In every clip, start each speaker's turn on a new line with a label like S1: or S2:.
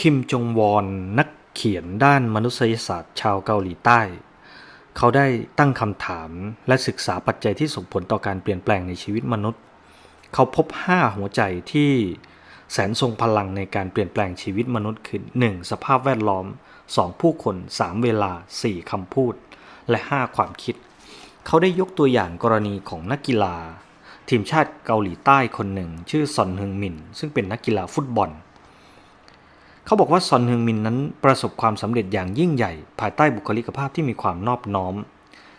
S1: คิมจงวอนนักเขียนด้านมนุษยศาสตร์ชาวเกาหลีใต้ เขาได้ตั้งคำถามและศึกษาปัจจัยที่ส่งผลต่อการเปลี่ยนแปลงในชีวิตมนุษย์ เขาพบ 5 หัวใจที่แสนทรงพลังในการเปลี่ยนแปลงชีวิตมนุษย์คือ 1. สภาพแวดล้อม 2. ผู้คน 3. เวลา 4. คำพูด และ 5. ความคิด เขาได้ยกตัวอย่างกรณีของนักกีฬา ทีมชาติเกาหลีใต้คนหนึ่ง ชื่อซอนฮึงมิน ซึ่งเป็นนักกีฬาฟุตบอล เขาบอกว่าซอนเฮึงมินนั้นประสบความสำเร็จอย่างยิ่งใหญ่ ภายใต้บุคลิกภาพที่มีความนอบน้อม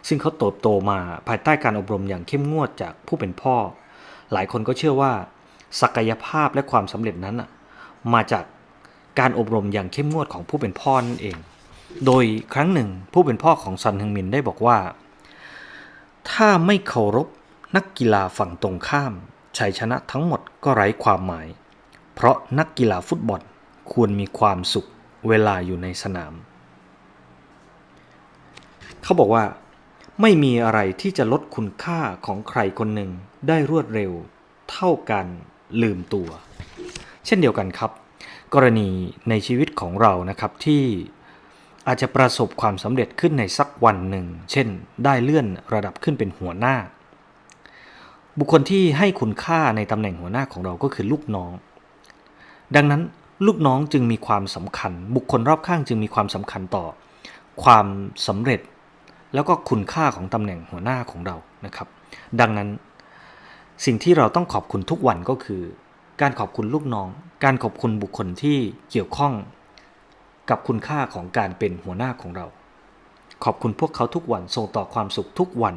S1: ซึ่งเขาเติบโตมาภายใต้การอบรมอย่างเข้มงวดจากผู้เป็นพ่อ หลายคนก็เชื่อว่า ศักยภาพและความสำเร็จนั้นมาจากการอบรมอย่างเข้มงวดของผู้เป็นพ่อนั่นเอง โดยครั้งหนึ่งผู้เป็นพ่อของซอนเฮึงมินได้บอกว่า ถ้าไม่เคารพนักกีฬาฝั่งตรงข้ามชัยชนะทั้งหมดก็ไร้ความหมาย เพราะนักกีฬาฟุตบอล ควรมีความสุขเวลาอยู่ในสนาม เขาบอกว่า ไม่มีอะไรที่จะลดคุณค่าของใครคนหนึ่งได้รวดเร็ว เท่ากันลืมตัว เช่นเดียวกันครับ กรณีในชีวิตของเรานะครับที่อาจจะประสบความสำเร็จขึ้นในสักวันหนึ่ง เช่น ได้เลื่อนระดับขึ้นเป็นหัวหน้า บุคคลที่ให้คุณค่าในตำแหน่งหัวหน้าของเราก็คือลูกน้อง ดังนั้น ลูกน้องจึงมีความสำคัญ บุคคลรอบข้างจึงมีความสำคัญต่อ ความสำเร็จ แล้วก็คุณค่าของตำแหน่งหัวหน้าของเรานะครับ ดังนั้น สิ่งที่เราต้องขอบคุณทุกวันก็คือ การขอบคุณลูกน้อง การขอบคุณบุคคลที่เกี่ยวข้อง กับคุณค่าของการเป็นหัวหน้าของเรา ขอบคุณพวกเขาทุกวันส่งต่อความสุขทุกวัน